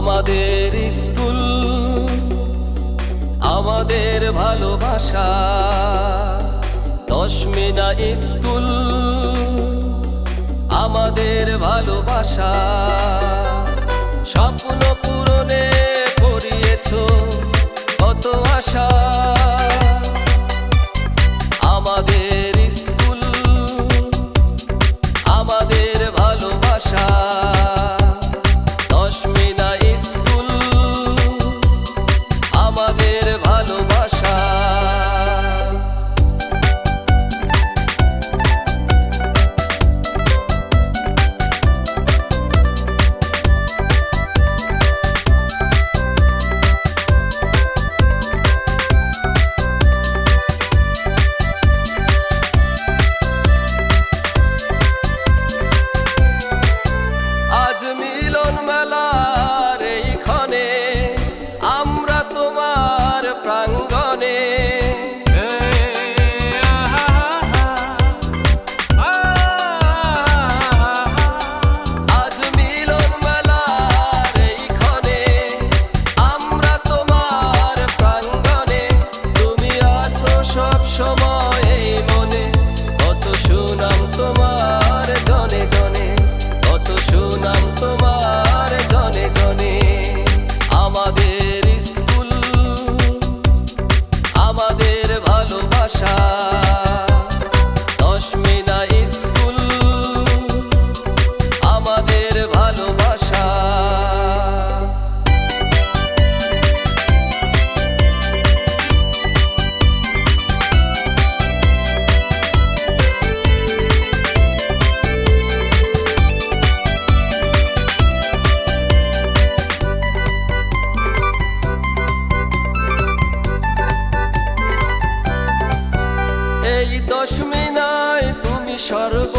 আমাদের স্কুল আমাদের ভালোবাসা। দশমিনা স্কুল আমাদের ভালোবাসা। স্বপ্ন পূরণের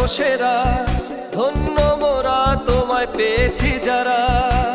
সেরা ধন্য মোরা তোমায় পেয়েছি যারা।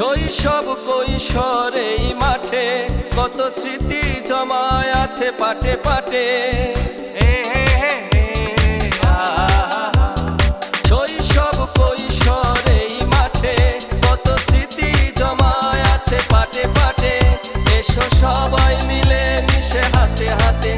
শৈশব কৈশোর এই মাঠে কত স্মৃতি জমায় আছে পাটে পাটে। শৈশব কৈশোর এই মাঠে কত স্মৃতি জমায় আছে পাটে পাটে। এসো সবাই মিলে মিশে হাতে হাতে।